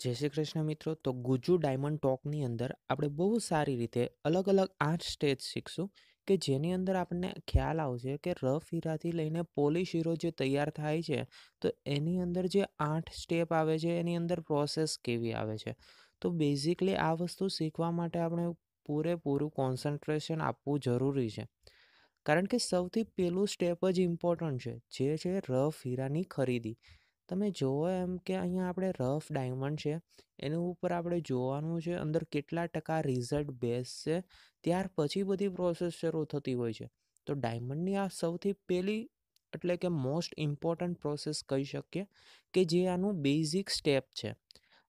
જય શ્રી કૃષ્ણ મિત્રો. તો ગુજુ ડાયમંડ ટોકની અંદર આપણે બહુ સારી રીતે અલગ અલગ આઠ સ્ટેજ શીખશું કે જેની અંદર આપણને ખ્યાલ આવશે કે રફ હીરાથી લઈને પોલિશ હીરો જે તૈયાર થાય છે, તો એની અંદર જે આઠ સ્ટેપ આવે છે, એની અંદર પ્રોસેસ કેવી આવે છે. તો બેઝિકલી આ વસ્તુ શીખવા માટે આપણે પૂરેપૂરું કોન્સન્ટ્રેશન આપવું જરૂરી છે. કારણ કે સૌથી પહેલું સ્ટેપ જ ઇમ્પોર્ટન્ટ છે, જે છે રફ હીરાની ખરીદી. તમે જુઓ એમ કે અહીંયા આપણે રફ ડાયમંડ છે, એની ઉપર આપણે જોવાનું છે અંદર કેટલા ટકા રિઝલ્ટ બેસશે ત્યાર પછી બધી પ્રોસેસ શરૂ થતી હોય છે. તો ડાયમંડની આ સૌથી પહેલી એટલે કે મોસ્ટ ઇમ્પોર્ટન્ટ પ્રોસેસ કહી શકીએ કે જે આનું બેઝિક સ્ટેપ છે.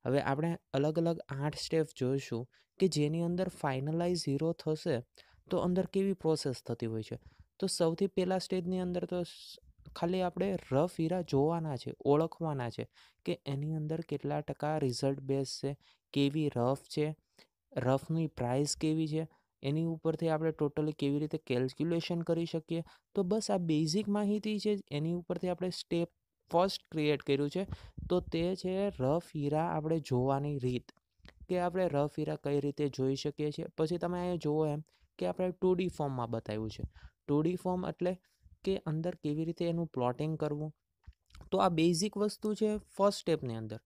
હવે આપણે અલગ અલગ આઠ સ્ટેપ જોઈશું કે જેની અંદર ફાઇનલાઇઝ હીરો થશે તો અંદર કેવી પ્રોસેસ થતી હોય છે. તો સૌથી પહેલાં સ્ટેજની અંદર તો ખાલી આપણે રફ હીરા જોવાના છે, ઓળખવાના છે કે એની અંદર કેટલા ટકા રિઝલ્ટ બેઝ છે, કેવી રફ છે રફની પ્રાઇસ કેવી છે, એની ઉપરથી આપણે ટોટલી કેવી રીતે કેલ્ક્યુલેશન કરી શકીએ. તો બસ આ બેઝિક માહિતી છે, એની ઉપરથી આપણે સ્ટેપ ફર્સ્ટ ક્રિએટ કર્યું છે. તો તે છે રફ હીરા આપણે જોવાની રીત. કે આપણે રફ હીરા કઈ રીતે જોઈ શકીએ છીએ. પછી તમે અહીંયા જુઓ એમ કે આપણે ટુ ડી ફોર્મમાં બતાવ્યું છે. ટુ ડી ફોર્મ એટલે કે અંદર કેવી રીતે એનું પ્લોટિંગ કરવું? તો આ બેઝિક વસ્તુ છે ફર્સ્ટ સ્ટેપની અંદર.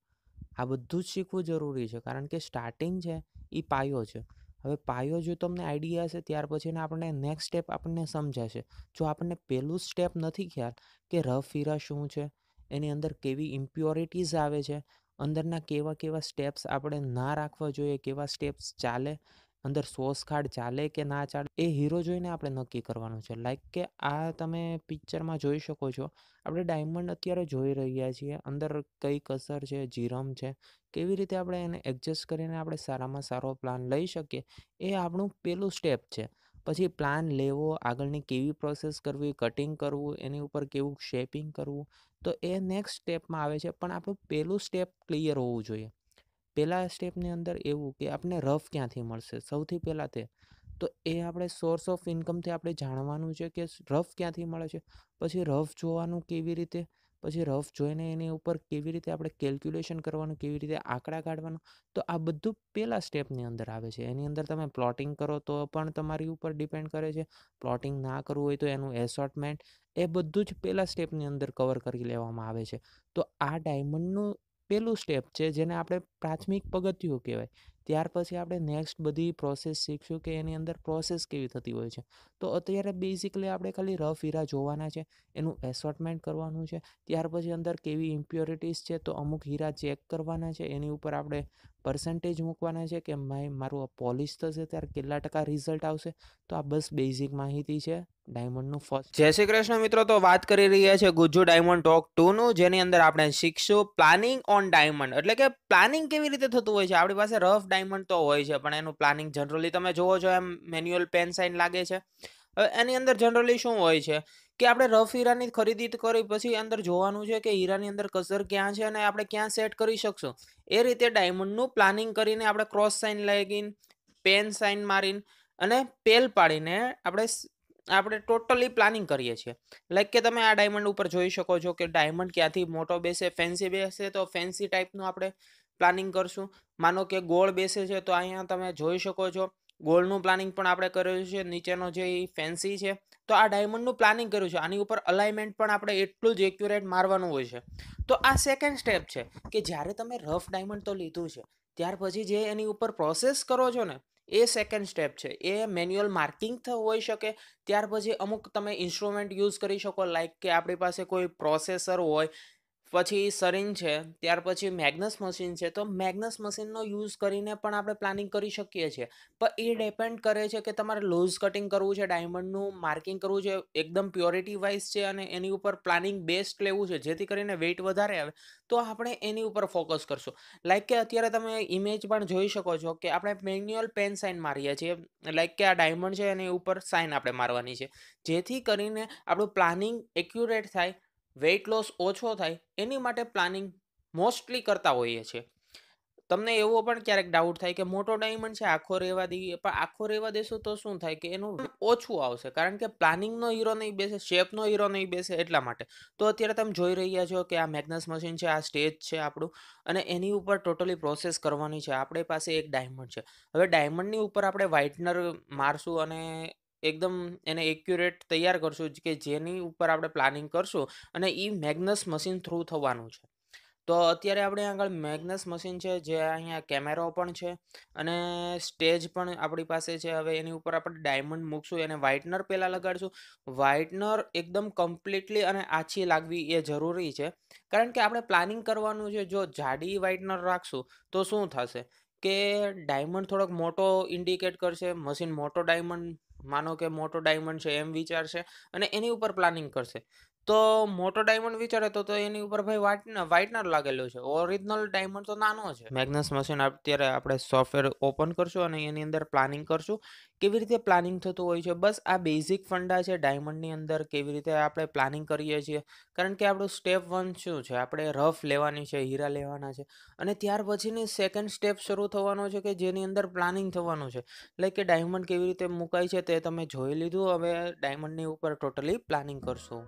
આ બધું જ શીખવું જરૂરી છે. કારણ કે સ્ટાર્ટિંગ છે એ પાયો છે. હવે પાયો જો તમને આઈડિયા હશે ત્યાર પછીને આપણને નેક્સ્ટ સ્ટેપ આપણને સમજાશે. જો આપણને પહેલું સ્ટેપ નથી ખ્યાલ કે રફ હીરા શું છે, એની અંદર કેવી ઇમ્પ્યોરિટીઝ આવે છે, અંદરના કેવા કેવા સ્ટેપ્સ આપણે ના રાખવા જોઈએ, કેવા સ્ટેપ્સ ચાલે અંદર સોસ ખાડ ચાલે કે ના ચાલે, એ હીરો જોઈને આપણે નક્કી કરવાનું છે. લાઈક કે આ તમે પિક્ચરમાં જોઈ શકો છો. આપણે ડાયમંડ અત્યારે જોઈ રહ્યા છીએ. અંદર કઈ કસર છે, જીરમ છે, કેવી રીતે આપણે એને એડજસ્ટ કરીને આપણે સારામાં સારો પ્લાન લઈ શકીએ, એ આપણું પહેલું સ્ટેપ છે. પછી પ્લાન લેવો, આગળની કેવી પ્રોસેસ કરવી કટિંગ કરવું, એની ઉપર કેવું શેપિંગ કરવું, તો એ નેક્સ્ટ સ્ટેપમાં આવે છે. પણ આપણું પહેલું સ્ટેપ ક્લિયર હોવું જોઈએ. પહેલાં સ્ટેપની અંદર એવું કે આપણે રફ ક્યાંથી મળશે? સૌથી પહેલાં તે. તો એ આપણે સોર્સ ઓફ ઇન્કમથી આપણે જાણવાનું છે કે રફ ક્યાંથી મળે છે? પછી રફ જોવાનું કેવી રીતે? પછી રફ જોઈને એની ઉપર કેવી રીતે આપણે કેલ્ક્યુલેશન કરવાનું, કેવી રીતે આંકડા કાઢવાનું? તો આ બધું પહેલાં સ્ટેપની અંદર આવે છે. એની અંદર તમે પ્લોટિંગ કરો તો પણ તમારી ઉપર ડિપેન્ડ કરે છે. પ્લોટિંગ ના કરવું હોય તો એનું એસોર્ટમેન્ટ એ બધું જ પહેલાં સ્ટેપની અંદર કવર કરી લેવામાં આવે છે. તો આ ડાયમંડનું પહેલું સ્ટેપ છે જેને આપણે પ્રાથમિક પગથિયું કહેવાય. ત્યાર પછી આપણે નેક્સ્ટ બધી પ્રોસેસ શીખશું કે એની અંદર પ્રોસેસ કેવી થતી હોય છે. તો અત્યારે બેઝિકલી આપણે ખાલી રફ હીરા જોવાના છે, એનું એસોર્ટમેન્ટ કરવાનું છે, ત્યાર પછી અંદર કેવી ઇમ્પ્યોરિટીઝ છે તો અમુક હીરા ચેક કરવાના છે, એની ઉપર આપણે પર્સન્ટેજ મૂકવાના છે કે ભાઈ મારું પોલિશ થશે ત્યારે કેટલા ટકા રિઝલ્ટ આવશે. તો આ બસ બેઝિક માહિતી છે ડાયમંડનું ફર્સ્ટ જય શ્રી કૃષ્ણ મિત્રો, તો વાત કરી રહ્યા છે ગુજ્જુ ડાયમંડ ટોક ટુનું જેની અંદર આપણે શીખશું પ્લાનિંગ ઓન ડાયમંડ એટલે કે પ્લાનિંગ કેવી રીતે થતું હોય છે? આપણી પાસે રફ ડાયમંડ તો હોય છે, પણ એનું પ્લાનિંગ જનરલી તમે જોવો છો એમ મેન્યુઅલ પેન સાઇન લાગે છે. એની અંદર જનરલી શું હોય છે કે આપણે રફ હીરાની ખરીદી કરી, પછી અંદર જોવાનું છે કે હીરાની અંદર કસર ક્યાં છે અને આપણે ક્યાં સેટ કરી શકશું. એ રીતે ડાયમંડનું પ્લાનિંગ કરીને આપણે ક્રોસ સાઇન લાગીને પેન સાઇન મારીને અને પેલ પાડીને આપણે આપણે ટોટલી પ્લાનિંગ કરીએ છીએ. લાઈક કે તમે આ ડાયમંડ ઉપર જોઈ શકો છો કે ડાયમંડ ક્યાંથી મોટો બેસે ફેન્સી બેસે તો ફેન્સી ટાઈપનું આપણે પ્લાનિંગ કરશું. માનો કે ગોળ બેસે છે, તો અહીંયા તમે જોઈ શકો છો. ગોળનું પ્લાનિંગ પણ આપણે કર્યું છે, નીચેનો જે ફેન્સી છે, તો આ ડાયમંડનું પ્લાનિંગ કર્યું છે. આની ઉપર અલાઇનમેન્ટ પણ આપણે એટલું જ એક્યુરેટ મારવાનું હોય છે. તો આ સેકન્ડ સ્ટેપ છે કે જ્યારે તમે રફ ડાયમંડ તો લીધું છે, ત્યાર પછી જે એની ઉપર પ્રોસેસ કરો છો ને, એ સેકન્ડ સ્ટેપ છે. એ મેન્યુઅલ માર્કિંગ હોઈ શકે, ત્યાર પછી અમુક તમે ઇન્સ્ટ્રુમેન્ટ યુઝ કરી શકો લાઈક કે આપણી પાસે કોઈ પ્રોસેસર હોય પછી સરિન છે ત્યાર પછી મેગ્નસ મશીન છે તો મેગ્નસ મશીનનો યુઝ કરીને પણ આપણે પ્લાનિંગ કરી શકીએ છીએ. પણ એ ડિપેન્ડ કરે છે કે તમારે લૂઝ કટિંગ કરવું છે ડાયમંડનું માર્કિંગ કરવું છે એકદમ પ્યોરિટી વાઇઝ છે અને એની ઉપર પ્લાનિંગ બેસ્ટ લેવું છે જેથી કરીને વેઇટ વધારે આવે તો આપણે એની ઉપર ફોકસ કરશું. લાઈક કે અત્યારે તમે ઇમેજ પણ જોઈ શકો છો કે આપણે મેન્યુઅલ પેન સાઇન મારીએ છીએ લાઈક કે આ ડાયમંડ છે એની ઉપર સાઇન આપણે મારવાની છે. જેથી કરીને આપણું પ્લાનિંગ એક્યુરેટ થાય વેઇટ લોસ ઓછો થાય, એની માટે પ્લાનિંગ મોસ્ટલી કરતા હોઈએ છીએ. તમને એવો પણ ક્યારેક ડાઉટ થાય કે મોટો ડાયમંડ છે, આખો રહેવા દઈએ પણ આખો રહેવા દેશો તો શું થાય કે એનું ઓછું આવશે? કારણ કે પ્લાનિંગનો હીરો નહીં બેસે શેપનો હીરો નહીં બેસે એટલા માટે. તો અત્યારે તમે જોઈ રહ્યા છો કે આ મેગ્નસ મશીન છે, આ સ્ટેજ છે આપણું, અને એની ઉપર ટોટલી પ્રોસેસ કરવાની છે. આપણી પાસે એક ડાયમંડ છે. હવે ડાયમંડની ઉપર આપણે વ્હાઇટનર મારશું અને એકદમ એને એક્યુરેટ તૈયાર કરશું કે જેની ઉપર આપણે પ્લાનિંગ કરશું અને એ મેગ્નસ મશીન થ્રુ થવાનું છે. તો અત્યારે આપણે આગળ મેગ્નસ મશીન છે, જે અહીંયા કેમેરો પણ છે અને સ્ટેજ પણ આપણી પાસે છે. હવે એની ઉપર આપણે ડાયમંડ મૂકશું, એને વ્હાઇટનર પહેલાં લગાડશું. વ્હાઇટનર એકદમ કમ્પ્લીટલી અને આછી લાગવી એ જરૂરી છે. કારણ કે આપણે પ્લાનિંગ કરવાનું છે, જો જાડી વ્હાઇટનર રાખશું, તો શું થશે? કે ડાયમંડ થોડોક મોટો ઇન્ડિકેટ કરશે મશીન મોટો ડાયમંડ માનો કે મોટો ડાયમંડ છે એમ વિચારશે અને એની ઉપર પ્લાનિંગ કરશે. તો મોટો ડાયમંડ વિચારે તો એની ઉપર ભાઈ વ્હાઇટનર લાગેલો લાગેલું છે. ઓરિજિનલ ડાયમંડ તો નાનો છે. મેગ્નસ મશીન અત્યારે આપણે સોફ્ટવેર ઓપન કરશું અને એની અંદર પ્લાનિંગ કરશું. કેવી રીતે પ્લાનિંગ થતું હોય છે? બસ આ બેઝિક ફંડા છે ડાયમંડની અંદર કેવી રીતે આપણે પ્લાનિંગ કરીએ છીએ. કારણ કે આપણું સ્ટેપ વન શું છે? આપણે રફ લેવાની છે, હીરા લેવાના છે. અને ત્યાર પછીની સેકન્ડ સ્ટેપ શરૂ થવાનો છે કે જેની અંદર પ્લાનિંગ થવાનું છે. લાઈક કે ડાયમંડ કેવી રીતે મુકાય છે તે તમે જોઈ લીધું. હવે ડાયમંડની ઉપર ટોટલી પ્લાનિંગ કરશું.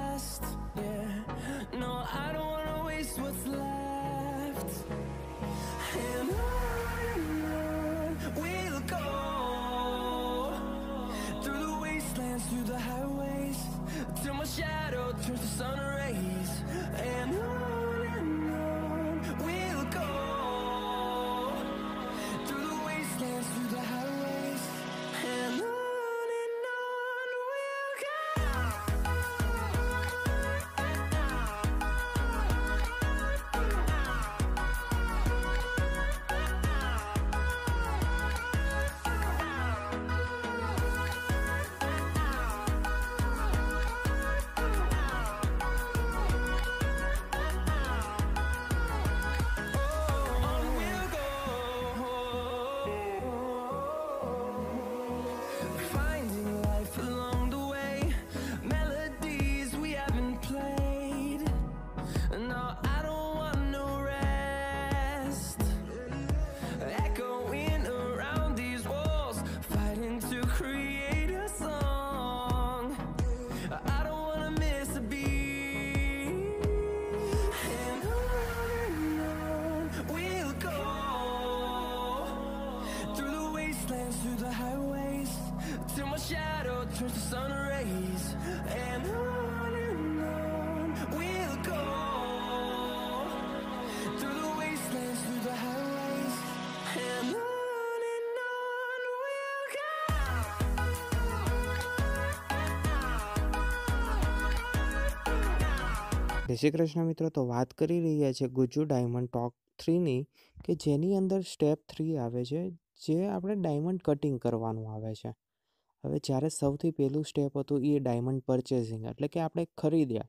જય શ્રી કૃષ્ણ મિત્રો તો વાત કરી રહ્યા છે ગુજુ ડાયમંડ ટોક થ્રીની, કે જેની અંદર સ્ટેપ થ્રી આવે છે, જે આપણે ડાયમંડ કટિંગ કરવાનું આવે છે. હવે જ્યારે સૌથી પહેલું સ્ટેપ હતું એ ડાયમંડ પરચેસિંગ, એટલે કે આપણે ખરીદ્યા,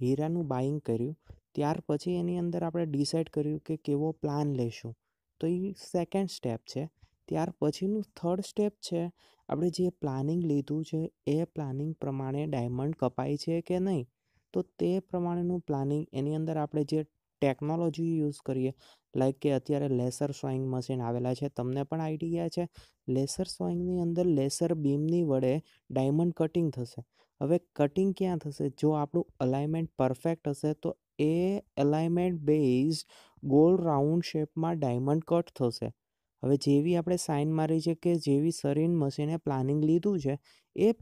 હીરાનું બાઇંગ કર્યું, ત્યાર પછી એની અંદર આપણે ડિસાઇડ કર્યું કે કેવો પ્લાન લેશું. તો એ સેકન્ડ સ્ટેપ છે. ત્યાર પછીનું થર્ડ સ્ટેપ છે, આપણે જે પ્લાનિંગ લીધું છે, એ પ્લાનિંગ પ્રમાણે ડાયમંડ કપાય છે કે નહીં? તો તે પ્રમાણેનું પ્લાનિંગ એની અંદર આપણે જે ટેકનોલોજી યુઝ કરીએ, લાઈક કે અત્યારે લેસર સોઈંગ મશીન આવેલા છે, તમને પણ આઈડિયા છે, લેસર સોઈંગની અંદર લેસર બીમની વડે ડાયમંડ કટિંગ થશે. હવે કટિંગ ક્યાં થશે? જો આપણું અલાઇનમેન્ટ પરફેક્ટ હશે, તો એ અલાઇનમેન્ટ બેઝ ગોલ રાઉન્ડ શેપમાં ડાયમંડ કટ થશે. હવે જેવી આપણે સાઇન મારી છે કે જેવી સરીન મશીને પ્લાનિંગ લીધું છે એ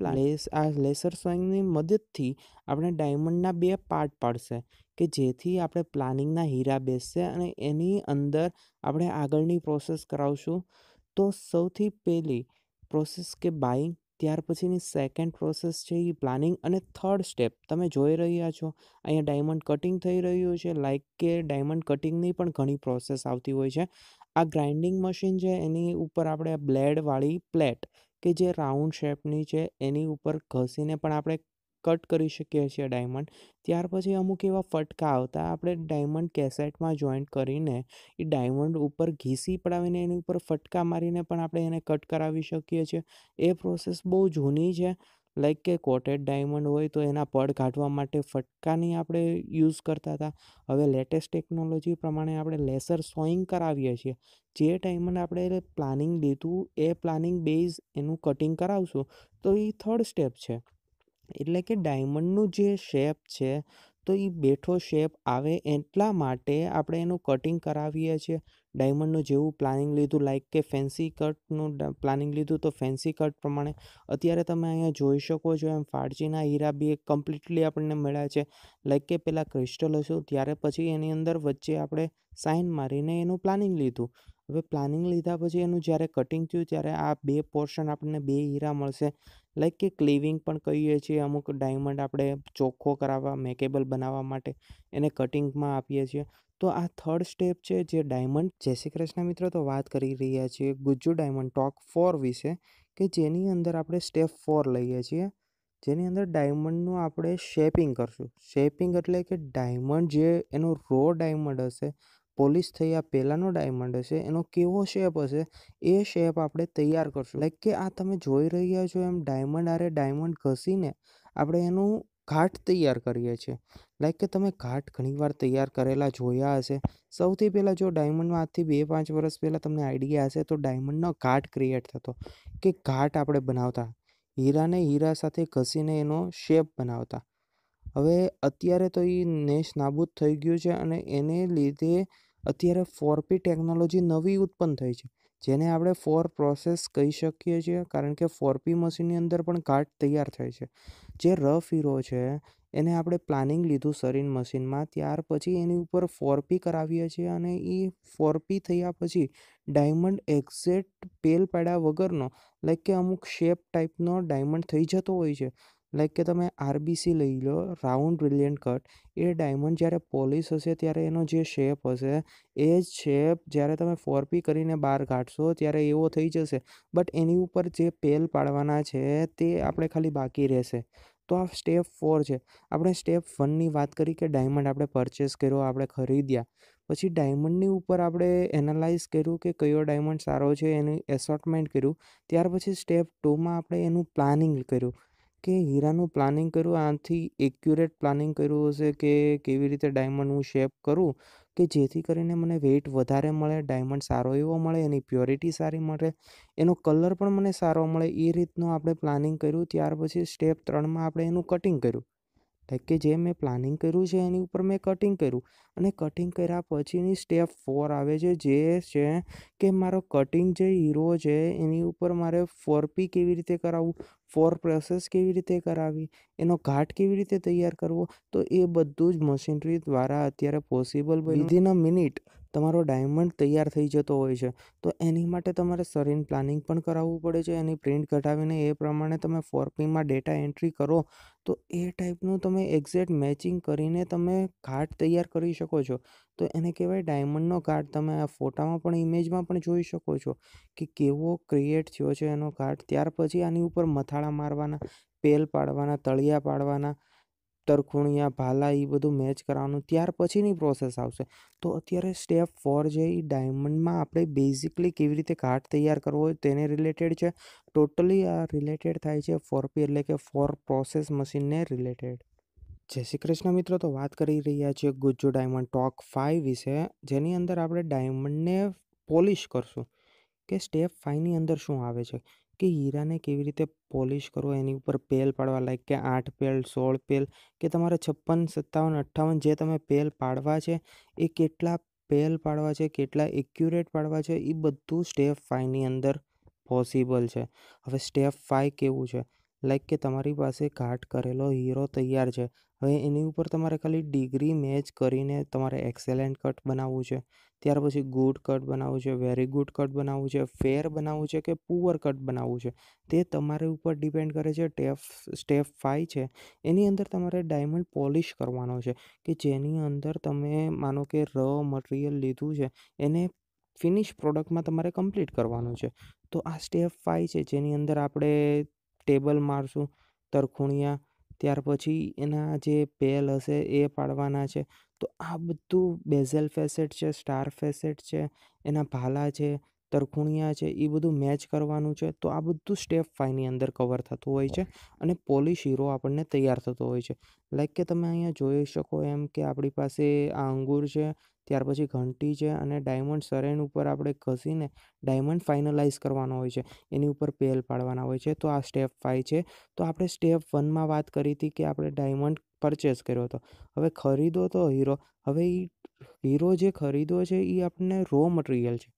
આ લેસર સોઈંગની મદદથી આપણે ડાયમંડના બે પાર્ટ પાડશે કે જેથી આપણે પ્લાનિંગના હીરા બેસશે અને એની અંદર આપણે આગળની પ્રોસેસ કરાવશું. તો સૌથી પહેલી પ્રોસેસ કે બાઇંગ ત્યાર પછીની સેકન્ડ પ્રોસેસ છે એ પ્લાનિંગ અને થર્ડ સ્ટેપ તમે જોઈ રહ્યા છો, અહીંયા ડાયમંડ કટિંગ થઈ રહ્યું છે લાઈક કે ડાયમંડ કટિંગની પણ ઘણી પ્રોસેસ આવતી હોય છે. આ ગ્રાઇન્ડિંગ મશીન છે, એની ઉપર આપણે બ્લેડવાળી પ્લેટ કે જે રાઉન્ડ શેપની છે, એની ઉપર ઘસીને પણ આપણે કટ કરી શકીએ છીએ ડાયમંડ. ત્યાર પછી અમુક એવા ફટકા આવતા, આપણે ડાયમંડ કેસેટમાં જોઈન્ટ કરીને એ ડાયમંડ ઉપર ઘીસી પડાવીને એની ઉપર ફટકા મારીને પણ આપણે એને કટ કરાવી શકીએ છીએ. એ પ્રોસેસ બહુ જૂની છે. લાઈક કે કોટેડ ડાયમંડ હોય તો એના પડ કાઢવા માટે ફટકાની આપણે યુઝ કરતા હતા. હવે લેટેસ્ટ ટેકનોલોજી પ્રમાણે આપણે લેસર સોઈંગ કરાવીએ છીએ. જે ડાયમંડ આપણે પ્લાનિંગ લીધું એ પ્લાનિંગ બેઝ એનું કટિંગ કરાવશું, તો એ થર્ડ સ્ટેપ છે. એટલે કે ડાયમંડનું જે શેપ છે, તો એ બેઠો શેપ આવે એટલા માટે આપણે એનું કટિંગ કરાવીએ છીએ. ડાયમંડનું જેવું પ્લાનિંગ લીધું, લાઈક કે ફેન્સી કટનું પ્લાનિંગ લીધું, તો ફેન્સી કટ પ્રમાણે. અત્યારે તમે અહીંયા જોઈ શકો છો એમ, ફાળજીના હીરા બી કમ્પ્લીટલી આપણને મળ્યા છે. લાઈક કે પેલા ક્રિસ્ટલ હશું, ત્યારે પછી એની અંદર વચ્ચે આપણે સાઇન મારીને એનું પ્લાનિંગ લીધું. હવે પ્લાનિંગ લીધા પછી એનું જ્યારે કટિંગ થયું ત્યારે આ બે પોર્શન આપણને બે હીરા મળશે. લાઈક કે ક્લિવિંગ પણ કહીએ છીએ, અમુક ડાયમંડ આપણે ચોખ્ખો કરાવવા, મેકેબલ બનાવવા માટે એને કટિંગમાં આપીએ છીએ. તો આ થર્ડ સ્ટેપ છે જે ડાયમંડ. જય શ્રી કૃષ્ણ મિત્રો, તો વાત કરી રહ્યા છીએ ગુજ્જુ ડાયમંડ ટોક ફોર વિશે, કે જેની અંદર આપણે સ્ટેપ ફોર લઈએ છીએ. જેની અંદર ડાયમંડનું આપણે શેપિંગ કરશું. શેપિંગ એટલે કે ડાયમંડ જે એનો રો ડાયમંડ હશે પોલિશ થયા પહેલાંનો ડાયમંડ હશે, એનો કેવો શેપ હશે, એ શેપ આપણે તૈયાર કરશું. લાઈક કે આ તમે જોઈ રહ્યા છો એમ ડાયમંડ આરે ડાયમંડ ઘસીને આપણે એનું ઘાટ તૈયાર કરીએ છીએ. લાઈક કે તમે ઘાટ ઘણીવાર તૈયાર કરેલા જોયા હશે. સૌથી પહેલાં જો ડાયમંડમાં આજથી બે પાંચ વર્ષ પહેલાં તમને આઈડિયા હશે તો ડાયમંડનો ઘાટ ક્રિએટ થતો. કે ઘાટ આપણે બનાવતા. હીરાને હીરા સાથે ઘસીને એનો શેપ બનાવતા. હવે અત્યારે તો એ નેશ નાબૂદ થઈ ગયું છે અને એને લીધે અત્યારે ફોરપી ટેકનોલોજી નવી ઉત્પન્ન થઈ છે. જેને આપણે ફોર પ્રોસેસ કહી શકીએ છીએ, કારણ કે ફોરપી મશીનની અંદર પણ ઘાટ તૈયાર થાય છે. જે રફ હીરો છે, એને આપણે પ્લાનિંગ લીધું સરીન મશીનમાં ત્યાર પછી એની ઉપર ફોરપી કરાવીએ છીએ અને એ ફોરપી થયા પછી ડાયમંડ એક્ઝેક્ટ પેલ પાડ્યા વગરનો લાઈક કે અમુક શેપ ટાઈપનો ડાયમંડ થઈ જતો હોય છે. લાઈક કે તમે આરબીસી લઈ લો રાઉન્ડ બ્રિલિયન્ટ કટ એ ડાયમંડ જ્યારે પોલિશ હશે ત્યારે એનો જે શેપ હશે, એ જ શેપ જ્યારે તમે ફોરપી કરીને બહાર કાઢશો ત્યારે એવો થઈ જશે. બટ એની ઉપર જે પેલ પાડવાના છે તે આપણે ખાલી બાકી રહેશે. તો આ સ્ટેપ ફોર છે. આપણે સ્ટેપ વનની વાત કરી કે ડાયમંડ આપણે પરચેસ કર્યો, આપણે ખરીદ્યા. પછી ડાયમંડની ઉપર આપણે એનાલાઇઝ કર્યું કે કયો ડાયમંડ સારો છે, એનું એસોર્ટમેન્ટ કર્યું. ત્યાર પછી સ્ટેપ ટુમાં આપણે એનું પ્લાનિંગ કર્યું. કે હીરાનું પ્લાનિંગ કર્યું આથી એક્યુરેટ પ્લાનિંગ કર્યું હશે કે કેવી રીતે ડાયમંડ હું શેપ કરું, કે જેથી કરીને મને વેઇટ વધારે મળે ડાયમંડ સારો એવો મળે, એની પ્યોરિટી સારી મળે, એનો કલર પણ મને સારો મળે, એ રીતનું આપણે પ્લાનિંગ કર્યું. ત્યાર પછી સ્ટેપ ત્રણમાં આપણે એનું કટિંગ કર્યું. કે જે મેં પ્લાનિંગ કર્યું છે એની ઉપર મેં કટિંગ કર્યું. અને કટિંગ કર્યા પછીની સ્ટેપ ફોર આવે છે, જે છે કે મારો કટિંગ જે હીરો છે એની ઉપર મારે ફોરપી કેવી રીતે કરાવવું ફોર પ્રોસેસ કેવી રીતે કરાવી એનો ઘાટ કેવી રીતે તૈયાર કરવો, તો એ બધું જ મશીનરી દ્વારા અત્યારે પોસિબલ વિધિન અ મિનિટ તમારો ડાયમંડ તૈયાર થઈ જતો હોય છે, તો એની માટે તમારે સરીન પ્લાનિંગ પણ કરાવવું પડે છે. એની પ્રિન્ટ કઢાવીને એ પ્રમાણે તમે ફોરપીમાં ડેટા એન્ટ્રી કરો, તો એ ટાઈપનું તમે એક્ઝેક્ટ મેચિંગ કરીને તમે ઘાટ તૈયાર કરી શકો છો. તો એને કહેવાય ડાયમંડનો કાર્ડ. તમે આ ફોટામાં પણ, ઇમેજમાં પણ જોઈ શકો છો કે કેવો ક્રિએટ થયો છે એનો કાર્ડ. ત્યાર પછી આની ઉપર મથાળા મારવાના, પેલ પાડવાના, તળિયા પાડવાના તરખુણિયા ભાલા એ બધું મેચ કરવાનું. ત્યાર પછીની પ્રોસેસ આવશે. તો અત્યારે સ્ટેપ ફોર જે એ ડાયમંડમાં આપણે બેઝિકલી કેવી રીતે ઘાટ તૈયાર કરવો હોય તેને રિલેટેડ છે. ટોટલી આ રિલેટેડ થાય છે ફોરપી એટલે કે ફોર પ્રોસેસ મશીનને રિલેટેડ જય શ્રી કૃષ્ણ મિત્રો, તો વાત કરી રહ્યા છીએ ગુજ્જુ ડાયમંડ ટોક ફાઇવ વિશે. જેની અંદર આપણે ડાયમંડને પોલિશ કરશું. કે સ્ટેપ ફાઇવની અંદર શું આવે છે? કે હીરાને કેવી રીતે પોલિશ કરવો એની ઉપર પેલ પાડવા? લાઈક કે આઠ પેલ, સોળ પેલ કે તમારે છપ્પન, સત્તાવન, અઠ્ઠાવન જે તમે પેલ પાડવા છે, એ કેટલા પેલ પાડવા છે, કેટલા એક્યુરેટ પાડવા છે એ બધું સ્ટેપ ફાઈવની અંદર પોસિબલ છે. હવે સ્ટેપ ફાઈવ કેવું છે? લાઈક કે તમારી પાસે ઘાટ કરેલો હીરો તૈયાર છે. હવે એની ઉપર તમારે ખાલી ડિગ્રી મેચ કરીને તમારે એક્સેલેન્ટ કટ બનાવવું છે. ત્યાર પછી ગુડ કટ બનાવવું છે વેરી ગુડ કટ બનાવવું છે ફેર બનાવવું છે કે પુઅર કટ બનાવવું છે? તે તમારી ઉપર ડિપેન્ડ કરે છે ટેફ સ્ટેપ ફાઇવ છે. એની અંદર તમારે ડાયમંડ પોલિશ કરવાનો છે કે જેની અંદર તમે માનો કે ર મટીરિયલ લીધું છે, એને ફિનિશ પ્રોડક્ટમાં તમારે કમ્પ્લીટ કરવાનું છે. તો આ સ્ટેપ ફાઇવ છે જેની અંદર આપણે ટેબલ મારશું, તરખુણિયા ત્યાર પછી એના જે પેલ હશે એ પાડવાના છે. તો આ બધું બેઝલ ફેસેટ છે, સ્ટાર ફેસેટ છે, એના ભાલા છે તરખુણિયા છે એ બધું મેચ કરવાનું છે તો આ બધું સ્ટેપ ફાઈવની અંદર કવર થતું હોય છે અને પોલિશ હીરો આપણને તૈયાર થતો હોય છે. લાઈક કે તમે અહીંયા જોઈ શકો એમ કે આપણી પાસે આ અંગૂર છે ત્યાર પછી ઘંટી છે અને ડાયમંડ સરેન ઉપર આપણે ઘસીને ડાયમંડ ફાઇનલાઇઝ કરવાનો હોય છે. એની ઉપર પેલ પાડવાના હોય છે તો આ સ્ટેપ ફાઇવ છે. તો આપણે સ્ટેપ વનમાં વાત કરી હતી કે આપણે ડાયમંડ પરચેસ કર્યો હતો. હવે ખરીદો તો હીરો હવે એ હીરો જે ખરીદો છે એ આપણને રો મટીરિયલ છે.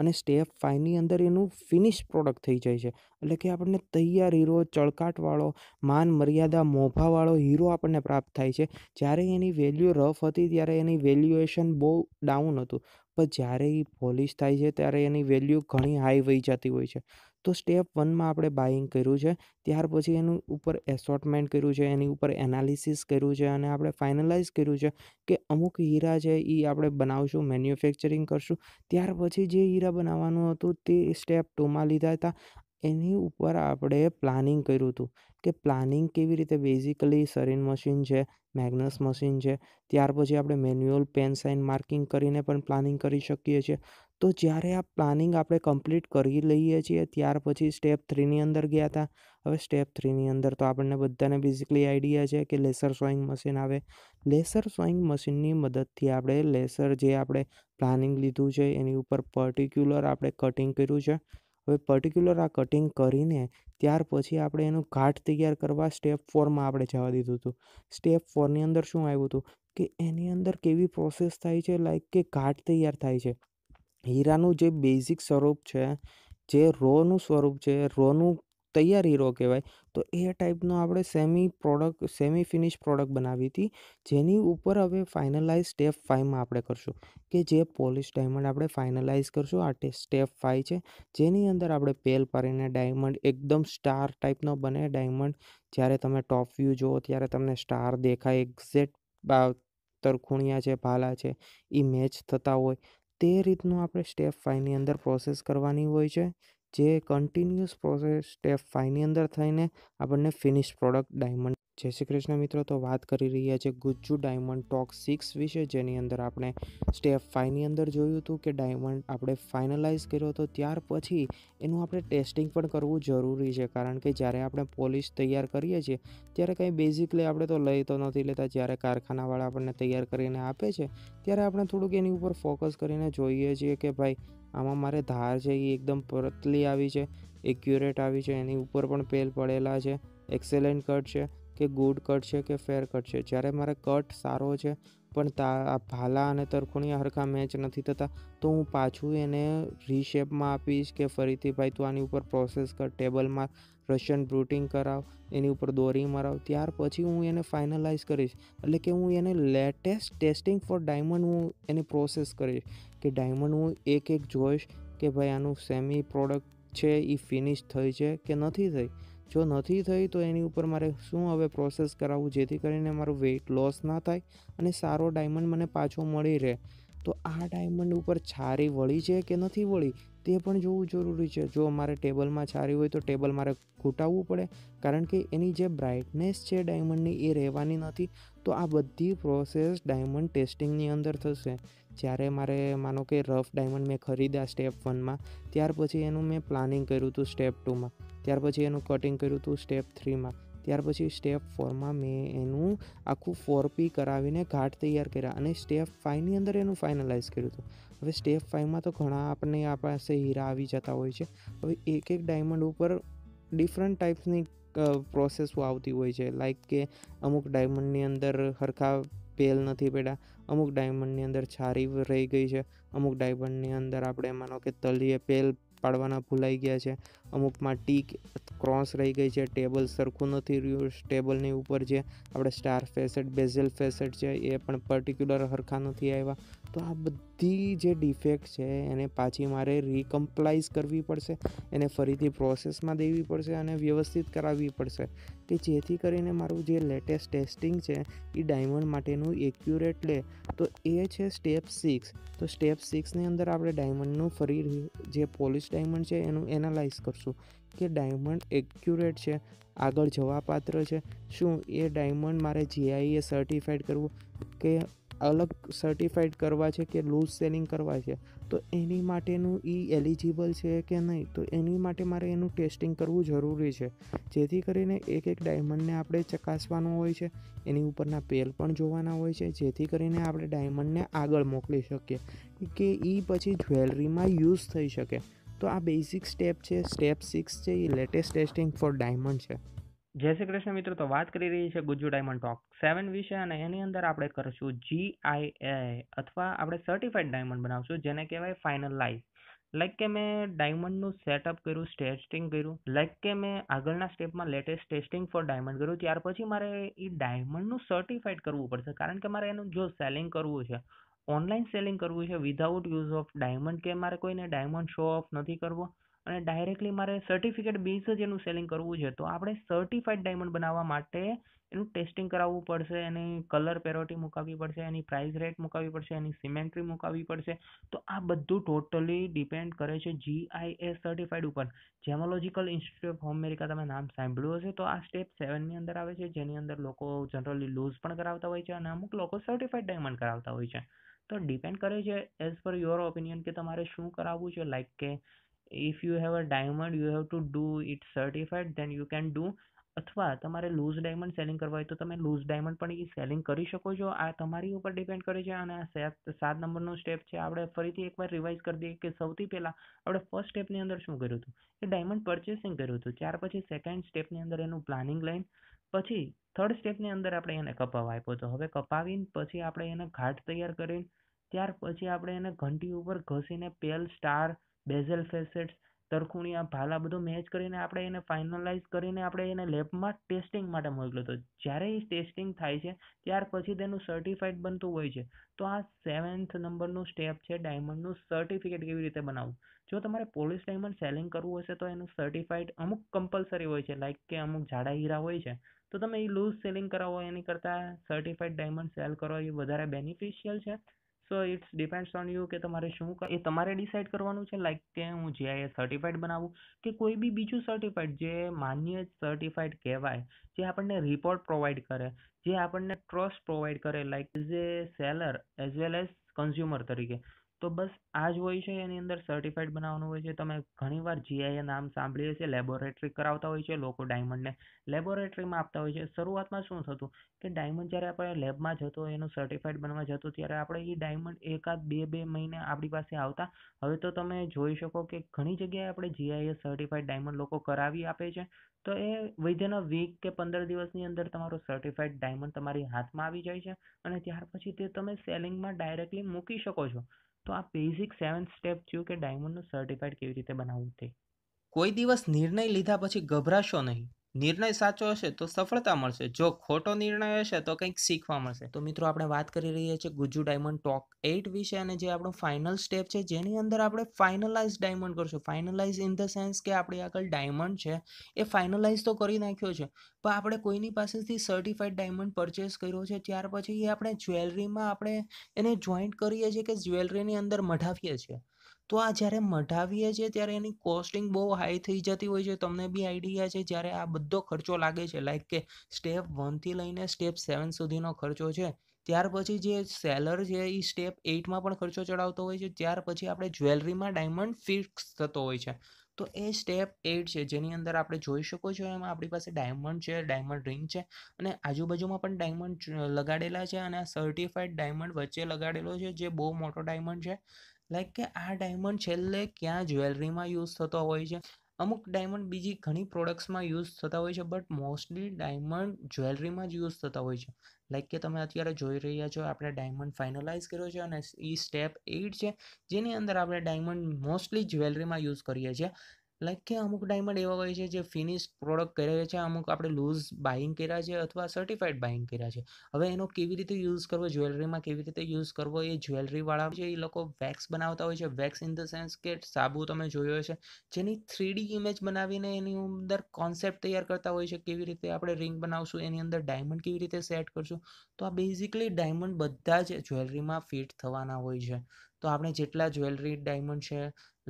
અને સ્ટેપ ફાઇવની અંદર એનું ફિનિશ પ્રોડક્ટ થઈ જાય છે. એટલે કે આપણને તૈયાર હીરો, ચળકાટવાળો માન મર્યાદા મોભાવાળો હીરો આપણને પ્રાપ્ત થાય છે. જ્યારે એની વેલ્યુ રફ હતી, ત્યારે એની વેલ્યુએશન બહુ ડાઉન હતું. પણ જ્યારે એ પોલિશ થાય છે, ત્યારે એની વેલ્યુ ઘણી હાઈ વહી જતી હોય છે. તો સ્ટેપ વનમાં આપણે બાઇંગ કર્યું છે, ત્યાર પછી એનું ઉપર એસોર્ટમેન્ટ કર્યું છે, એની ઉપર એનાલિસિસ કર્યું છે અને આપણે ફાઇનલાઇઝ કર્યું છે કે અમુક હીરા છે એ આપણે બનાવશું, મેન્યુફેક્ચરિંગ કરશું, ત્યાર પછી જે હીરા બનાવવાનું હતું તે સ્ટેપ ટુમાં લીધા હતા. એની ઉપર આપણે પ્લાનિંગ કર્યું હતું. કે પ્લાનિંગ કેવી રીતે બેઝિકલી સરીન મશીન છે મેગ્નસ મશીન છે, ત્યાર પછી આપણે મેન્યુઅલ પેન સાઇન માર્કિંગ કરીને પણ પ્લાનિંગ કરી શકીએ છીએ. તો જ્યારે આ પ્લાનિંગ આપણે કમ્પ્લીટ કરી લઈએ છીએ, ત્યાર પછી સ્ટેપ થ્રીની અંદર ગયા હતા હવે સ્ટેપ થ્રીની અંદર તો આપણને બધાને બેઝિકલી આઈડિયા છે કે લેસર સોઈંગ મશીન આવે. લેસર સોઈંગ મશીનની મદદથી આપણે લેસર જે આપણે પ્લાનિંગ લીધું છે, એની ઉપર પર્ટિક્યુલર આપણે કટિંગ કર્યું છે. હવે પર્ટિક્યુલર આ કટિંગ કરીને ત્યાર પછી આપણે એનું ઘાટ તૈયાર કરવા સ્ટેપ ફોરમાં આપણે જવા દીધું હતું. સ્ટેપ ફોરની અંદર શું આવ્યું હતું? કે એની અંદર કેવી પ્રોસેસ થાય છે? લાઈક કે ઘાટ તૈયાર થાય છે? હીરાનું જે બેઝિક સ્વરૂપ છે, જે રોનું સ્વરૂપ છે રોનું તૈયાર હીરો કહેવાય. તો એ ટાઈપનો આપણે semi product, semi finish product બનાવી હતી, જેની ઉપર હવે ફાઇનલાઇઝ સ્ટેપ ફાઇવમાં આપણે કરશું. કે જે પોલિશ ડાયમંડ આપણે ફાઇનલાઇઝ કરશું, આ સ્ટેપ ફાઇવ છે. જેની અંદર આપણે પેલ પાડીને ડાયમંડ એકદમ સ્ટાર ટાઈપનો બને. ડાયમંડ જ્યારે તમે ટોપ વ્યૂ જુઓ ત્યારે તમને સ્ટાર દેખાય. એક્ઝેક્ટ તરખુણિયા છે, ભાલા છે એ મેચ થતા હોય. તે રીતનું આપણે સ્ટેપ ફાઇવની અંદર પ્રોસેસ કરવાની હોય છે. જે કન્ટિન્યુઅસ પ્રોસેસ સ્ટેપ ફાઇવની અંદર થઈને આપણને ફિનિશ પ્રોડક્ટ ડાયમંડ જય શ્રી કૃષ્ણ મિત્રો, તો વાત કરી રહ્યા છે ગુજ્જુ ડાયમંડ ટોક સિક્સ વિશે, જેની અંદર આપણે સ્ટેપ ફાઇવની અંદર જોયું હતું કે ડાયમંડ આપણે ફાઇનલાઇઝ કર્યો હતો ત્યાર પછી એનું આપણે ટેસ્ટિંગ પણ કરવું જરૂરી છે. કારણ કે જ્યારે આપણે પોલિશ તૈયાર કરીએ છીએ, ત્યારે કંઈ બેઝિકલી આપણે તો લઈ તો નથી લેતા. જ્યારે કારખાનાવાળા આપણને તૈયાર કરીને આપે છે, ત્યારે આપણે થોડુંક એની ઉપર ફોકસ કરીને જોઈએ છીએ કે ભાઈ, આમાં મારે ધાર છે એ એકદમ પરતલી આવી છે એક્યુરેટ આવી છે, એની ઉપર પણ પેલ પડેલા છે એક્સેલેન્ટ કટ છે. કે ગુડ કટ છે કે ફેર કટ છે? જ્યારે મારે કટ સારો છે, પણ તા, આ ભાલા અને તરખુણિયા હરખા મેચ નથી થતા, તો હું પાછું એને રીશેપમાં આપીશ કે ફરીથી ભાઈ તું આની ઉપર પ્રોસેસ કર, ટેબલમાં રશિયન બ્રૂટિંગ કરાવ, એની ઉપર દોરી મરાવ. ત્યાર પછી હું એને ફાઇનલાઇઝ કરીશ. એટલે કે હું એને લેટેસ્ટ ટેસ્ટિંગ ફોર ડાયમંડ હું એની પ્રોસેસ કરીશ. કે ડાયમંડ હું એક એક જોઈશ કે ભાઈ આનું સેમી પ્રોડક્ટ છે એ ફિનિશ થઈ છે કે નથી થઈ. જો નથી થઈ, તો એની ઉપર મારે શું હવે પ્રોસેસ કરાવવું? જેથી કરીને મારું વેઇટ લોસ ના થાય અને સારો ડાયમંડ મને પાછો મળી રહે. તો આ ડાયમંડ ઉપર છારી વળી છે કે નથી વળી? તે પણ જોવું જરૂરી છે. જો મારે ટેબલમાં છારી હોય, તો ટેબલ મારે ખૂટાવવું પડે. કારણ કે એની જે બ્રાઇટનેસ છે ડાયમંડની એ રહેવાની નથી. તો આ બધી પ્રોસેસ ડાયમંડ ટેસ્ટિંગની અંદર થશે. જ્યારે મારે, માનો કે રફ ડાયમંડ મેં ખરીદ્યા સ્ટેપ વનમાં ત્યાર પછી એનું મેં પ્લાનિંગ કર્યું હતું સ્ટેપ ટુમાં ત્યાર પછી એનું કટિંગ કર્યું હતું સ્ટેપ થ્રીમાં ત્યાર પછી સ્ટેપ ફોરમાં મેં એનું આખું ફોર પી કરાવીને ઘાટ તૈયાર કર્યા અને સ્ટેપ ફાઇવની અંદર એનું ફાઇનલાઇઝ કર્યું હતું હવે સ્ટેપ ફાઇવમાં તો ઘણા આપણને આ પાસે હીરા આવી જતા હોય છે. હવે એક એક ડાયમંડ ઉપર ડિફરન્ટ ટાઈપ્સની પ્રોસેસો આવતી હોય છે. લાઈક કે અમુક ડાયમંડની અંદર હરખા પેલ નથી પડ્યા, અમુક ડાયમંડની અંદર છારી રહી ગઈ છે, અમુક ડાયમંડની અંદર આપણે માનો કે તલીએ પેલ પાડવાના ભૂલાઈ ગયા છે. અમુકમાં ટીક ક્રોસ રહી ગઈ છે. ટેબલ સરખું નથી રહ્યું. ટેબલની ઉપર જે આપણે સ્ટાર ફેસેટ બેઝલ ફેસેટ છે, એ પણ પર્ટિક્યુલર હરખા નથી આવ્યા. તો આ બધી જે ડિફેક્ટ છે એને પાછી મારે રિકમ્પ્લાઇઝ કરવી પડશે, એને ફરીથી પ્રોસેસમાં દેવી પડશે અને વ્યવસ્થિત કરાવવી પડશે. કે જેથી કરીને મારું જે લેટેસ્ટ ટેસ્ટિંગ છે એ ડાયમંડ માટેનું એક્યુરેટ લે. તો એ છે સ્ટેપ સિક્સ તો સ્ટેપ સિક્સની અંદર આપણે ડાયમંડનું ફરી જે પોલિશ ડાયમંડ છે એનું એનાલાઇઝ કરશું કે ડાયમંડ એક્યુરેટ છે, આગળ જવાપાત્ર છે, શું એ ડાયમંડ મારે જીઆઈએ સર્ટિફાઈડ કરવું કે અલગ સર્ટિફાઈડ કરવા છે કે લૂઝ સેલિંગ કરવા છે? તો એની માટેનું એ એલિજિબલ છે કે નહીં? તો એની માટે મારે એનું ટેસ્ટિંગ કરવું જરૂરી છે. જેથી કરીને એક એક ડાયમંડને આપણે ચકાસવાનું હોય છે. એની ઉપરના પેલ પણ જોવાના હોય છે. જેથી કરીને આપણે ડાયમંડને આગળ મોકલી શકીએ. કે એ પછી જ્વેલરીમાં યુઝ થઈ શકે. તો આ બેઝિક સ્ટેપ છે. સ્ટેપ સિક્સ છે. એ લેટેસ્ટ ટેસ્ટિંગ ફોર ડાયમંડ છે. જય શ્રી કૃષ્ણ મિત્રો, તો વાત કરી રહી છે ગુજ્જુ ડાયમંડ ટોક સેવન વિશે અને એની અંદર આપણે કરશું જીઆઈએ અથવા આપણે સર્ટિફાઈડ ડાયમંડ બનાવશું, જેને કહેવાય ફાઇનલ લાઈફ લાઈક કે મેં ડાયમંડનું સેટઅપ કર્યું ટેસ્ટિંગ કર્યું લાઈક કે મેં આગળના સ્ટેપમાં લેટેસ્ટ ટેસ્ટિંગ ફોર ડાયમંડ કર્યું, ત્યાર પછી મારે એ ડાયમંડનું સર્ટિફાઈડ કરવું પડશે. કારણ કે મારે એનું જો સેલિંગ કરવું છે ઓનલાઈન સેલિંગ કરવું છે વિધાઉટ યુઝ ઓફ ડાયમંડ કે મારે કોઈને ડાયમંડ શો ઓફ નથી કરવો અને ડાયરેક્ટલી મારે સર્ટિફિકેટ બેઝ જ એનું સેલિંગ કરવું છે, તો આપણે સર્ટિફાઈડ ડાયમંડ બનાવવા માટે એનું ટેસ્ટિંગ કરાવવું પડશે, એની કલર પેરોટી મુકાવવી પડશે, એની પ્રાઇસ રેટ મુકાવવી પડશે, એની સિમેન્ટ્રી મુકાવવી પડશે. તો આ બધું ટોટલી ડિપેન્ડ કરે છે જીઆઈએસ સર્ટિફાઈડ ઉપર. જેમોલોજીકલ ઇન્સ્ટિટ્યૂટ ઓફ અમેરિકા તમે નામ સાંભળ્યું હશે, તો આ સ્ટેપ સેવનની અંદર આવે છે, જેની અંદર લોકો જનરલી લૂઝ પણ કરાવતા હોય છે અને અમુક લોકો સર્ટિફાઈડ ડાયમંડ કરાવતા હોય છે. તો ડિપેન્ડ કરે છે એઝ પર યોર ઓપિનિયન કે તમારે શું કરાવવું છે લાઈક કે if you have a diamond, you have to do it certified, then you can do. અથવા તમારે લૂઝ ડાયમંડ સેલિંગ કરવા હોય તો તમે લૂઝ ડાયમંડ પણ એ સેલિંગ કરી શકો છો. આ તમારી ઉપર ડિપેન્ડ કરે છે અને આ સાત નંબરનો સ્ટેપ છે. આપણે ફરીથી એકવાર રિવાઇઝ કરી દઈએ કે સૌથી પહેલાં આપણે ફર્સ્ટ સ્ટેપની અંદર શું કર્યું હતું? એ ડાયમંડ પરચેસિંગ કર્યું હતું. ત્યાર પછી સેકન્ડ સ્ટેપની અંદર એનું પ્લાનિંગ લાઈન પછી થર્ડ સ્ટેપની અંદર આપણે એને કપાવા આપ્યો હતો. હવે કપાવીને પછી આપણે એને ઘાટ તૈયાર કરીને, ત્યાર પછી આપણે એને ઘંટી ઉપર ઘસીને પેલ, સ્ટાર બેઝલ ફેસેટ્સ તરખુણિયા ભાલા બધું મેચ કરીને આપણે એને ફાઇનલાઇઝ કરીને આપણે એને લેબમાં ટેસ્ટિંગ માટે મોકલ્યો હતો જ્યારે એ ટેસ્ટિંગ થાય છે, ત્યાર પછી તેનું સર્ટિફાઈડ બનતું હોય છે. તો આ સેવન્થ નંબરનું સ્ટેપ છે ડાયમંડનું સર્ટિફિકેટ કેવી રીતે બનાવવું? જો તમારે પોલીસ ડાયમંડ સેલિંગ કરવું હશે તો એનું સર્ટિફાઇડ અમુક કમ્પલસરી હોય છે લાઈક કે અમુક જાડા હીરા હોય છે, તો તમે એ લૂઝ સેલિંગ કરાવો. એની કરતાં સર્ટિફાઈડ ડાયમંડ સેલ કરો, એ વધારે બેનિફિશિયલ છે. So it's depends on you કે તમારે શું એ તમારે ડિસાઇડ કરવાનું છે લાઈક કે હું જીઆઈએસ સર્ટિફાઈડ બનાવું કે કોઈ બી બીજું સર્ટિફાઈડ જે માન્ય સર્ટિફાઈડ કહેવાય, જે આપણને રિપોર્ટ પ્રોવાઈડ કરે, જે આપણને ટ્રસ્ટ પ્રોવાઈડ કરે like as a seller as well as consumer તરીકે. તો બસ આ જ હોય છે એની અંદર સર્ટિફાઈડ બનાવવાનું હોય છે. તમે ઘણીવાર જીઆઈએ નામ સાંભળીએ છીએ લેબોરેટરી કરાવતા હોય છે લોકો ડાયમંડને લેબોરેટરીમાં આપતા હોય છે. શરૂઆતમાં શું થતું કે ડાયમંડ જ્યારે આપણે લેબમાં જતો એનું સર્ટિફાઈડ બનવા જતો ત્યારે આપણે એ ડાયમંડ એકાદ બે બે મહિને આપણી પાસે આવતા. હવે તો તમે જોઈ શકો કે ઘણી જગ્યાએ આપણે જીઆઈએ સર્ટિફાઈડ ડાયમંડ લોકો કરાવી આપે છે. તો એ વિધિન અ વીક કે પંદર દિવસની અંદર તમારો સર્ટિફાઈડ ડાયમંડ તમારી હાથમાં આવી જાય છે. અને ત્યાર પછી તે તમે સેલિંગમાં ડાયરેક્ટલી મૂકી શકો છો. તો આ બેઝિક સેવન સ્ટેપ થયું કે ડાયમંડનું સર્ટિફાઈડ કેવી રીતે બનાવવું તે? કોઈ દિવસ નિર્ણય લીધા પછી ગભરાશો નહીં. નિર્ણય સાચો હશે તો સફળતા મળશે. જો ખોટો નિર્ણય હશે તો કંઈક શીખવા મળશે. તો મિત્રો, આપણે વાત કરી રહ્યા છીએ ગુજુ ડાયમંડ ટોક એઇટ વિશે અને જે આપણો ફાઇનલ સ્ટેપ છે, જેની અંદર આપણે ફાઇનલાઇઝ ડાયમંડ કરશું. ફાઇનલાઇઝ ઇન ધ સેન્સ કે આપણી આગળ ડાયમંડ છે, એ ફાઇનલાઇઝ તો કરી નાખ્યો છે, પણ આપણે કોઈની પાસેથી સર્ટિફાઈડ ડાયમંડ પરચેસ કર્યો છે, ત્યાર પછી એ આપણે જ્વેલરીમાં આપણે એને જોઈન્ટ કરીએ છીએ કે જ્વેલરીની અંદર મઢાવીએ છીએ. તો આ જ્યારે મઢાવીએ છીએ ત્યારે એની કોસ્ટિંગ બહુ હાઈ થઈ જતી હોય છે. તમને બી આઈડિયા છે, જ્યારે આ બધો ખર્ચો લાગે છે લાઈક કે સ્ટેપ વનથી લઈને સ્ટેપ સેવન સુધીનો ખર્ચો છે, ત્યાર પછી જે સેલર છે, એ સ્ટેપ એઇટમાં પણ ખર્ચો ચડાવતો હોય છે, ત્યાર પછી આપણે જ્વેલરીમાં ડાયમંડ ફિક્સ થતો હોય છે. તો એ સ્ટેપ એઇટ છે, જેની અંદર આપણે જોઈ શકો છો, એમાં આપણી પાસે ડાયમંડ છે ડાયમંડ રિંગ છે, અને આજુબાજુમાં પણ ડાયમંડ લગાડેલા છે, અને આ સર્ટિફાઈડ ડાયમંડ વચ્ચે લગાડેલો છે, જે બહુ મોટો ડાયમંડ છે. લાઈક કે આ ડાયમંડ છેલ્લે ક્યાં જ્વેલરીમાં યુઝ થતો હોય છે? અમુક ડાયમંડ બીજી ઘણી પ્રોડક્ટ્સમાં યુઝ થતા હોય છે બટ મોસ્ટલી ડાયમંડ જ્વેલરીમાં જ યુઝ થતા હોય છે. લાઈક કે તમે અત્યારે જોઈ રહ્યા છો, આપણે ડાયમંડ ફાઇનલાઇઝ કર્યો છે અને એ સ્ટેપ એઇટ છે, જેની અંદર આપણે ડાયમંડ મોસ્ટલી જ્વેલરીમાં યુઝ કરીએ છીએ. લાઈક કે અમુક ડાયમંડ એવા હોય છે જે ફિનિશ પ્રોડક્ટ કર્યા છે, અમુક આપણે લૂઝ બાઇંગ કર્યા છે અથવા સર્ટિફાઈડ બાઇંગ કર્યા છે. હવે એનો કેવી રીતે યુઝ કરવો જ્વેલરીમાં કેવી રીતે યુઝ કરવો, એ જ્વેલરીવાળા છે એ લોકો વેક્સ બનાવતા હોય છે. વેક્સ ઇન ધ સેન્સ કે સાબુ તમે જોયો છે જેની થ્રીડી ઇમેજ બનાવીને એની અંદર કોન્સેપ્ટ તૈયાર કરતા હોય છે. કેવી રીતે આપણે રિંગ બનાવશું, એની અંદર ડાયમંડ કેવી રીતે સેટ કરશું. તો આ બેઝિકલી ડાયમંડ બધા જ જ્વેલરીમાં ફિટ થવાના હોય છે. તો આપણે જેટલા જ્વેલરી ડાયમંડ છે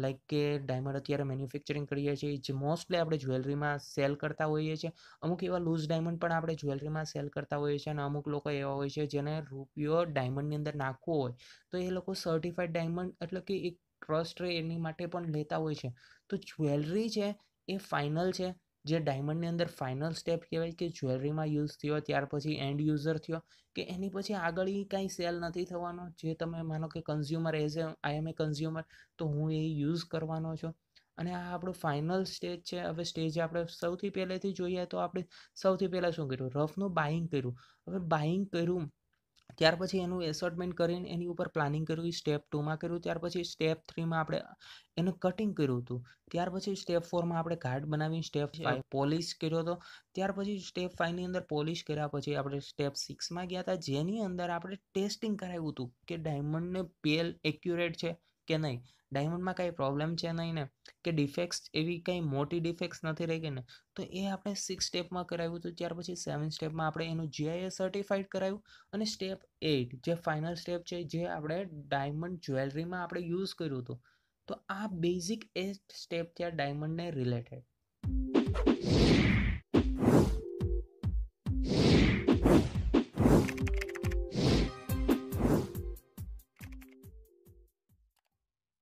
લાઈક કે ડાયમંડ અત્યારે મેન્યુફેક્ચરિંગ કરીએ છીએ, જે મોસ્ટલી આપણે જ્વેલરીમાં સેલ કરતા હોઈએ છીએ. અમુક એવા લૂઝ ડાયમંડ પણ આપણે જ્વેલરીમાં સેલ કરતા હોઈએ છીએ અને અમુક લોકો એવા હોય છે જેને રૂપિયો ડાયમંડની અંદર નાખવો હોય. તો એ લોકો સર્ટિફાઈડ ડાયમંડ એટલે કે એક ટ્રસ્ટ રહે એની માટે પણ લેતા હોય છે. તો જ્વેલરી છે એ ફાઇનલ છે. જે ડાયમંડની અંદર ફાઇનલ સ્ટેપ કહેવાય કે જ્વેલરીમાં યુઝ થયો, ત્યાર પછી એન્ડ યુઝર થયો, કે એની પછી આગળ એ કાંઈ સેલ નથી થવાનો. જે તમે માનો કે consumer as a I am a consumer તો હું એ યુઝ કરવાનો છું. અને આ આપણો ફાઇનલ સ્ટેજ છે. હવે સ્ટેજ આપણે સૌથી પહેલેથી જોઈએ તો આપણે સૌથી પહેલાં શું કર્યું? રફનું બાઇંગ કર્યું. હવે બાઇંગ કર્યું ત્યાર પછી એનું એસોર્ટમેન્ટ કરીને એની ઉપર પ્લાનિંગ કર્યું સ્ટેપ ટુમાં કર્યું ત્યાર પછી સ્ટેપ થ્રીમાં આપણે એનું કટિંગ કર્યું હતું. ત્યાર પછી સ્ટેપ ફોરમાં આપણે કાર્ડ બનાવી સ્ટેપ ફાઈવ પોલિશ કર્યો હતો. ત્યાર પછી સ્ટેપ ફાઈવની અંદર પોલિશ કર્યા પછી આપણે સ્ટેપ સિક્સમાં ગયા હતા જેની અંદર આપણે ટેસ્ટિંગ કરાવ્યું હતું કે ડાયમંડને પેલ એક્યુરેટ છે કે નહીં. ડાયમંડમાં કાંઈ પ્રોબ્લેમ છે નહીં ને, કે ડિફેક્ટ્સ એવી કંઈ મોટી ડિફેક્ટ્સ નથી રહી ગઈ ને, તો એ આપણે સિક્સ સ્ટેપમાં કરાવ્યું હતું, ત્યાર પછી સેવન સ્ટેપમાં આપણે એનું જીઆઈએસ સર્ટિફાઈડ કરાવ્યું અને સ્ટેપ એઇટ જે ફાઇનલ સ્ટેપ છે, જે આપણે ડાયમંડ જ્વેલરીમાં આપણે યુઝ કર્યું હતું. તો આ બેઝિક એ સ્ટેપ ત્યાં ડાયમંડને રિલેટેડ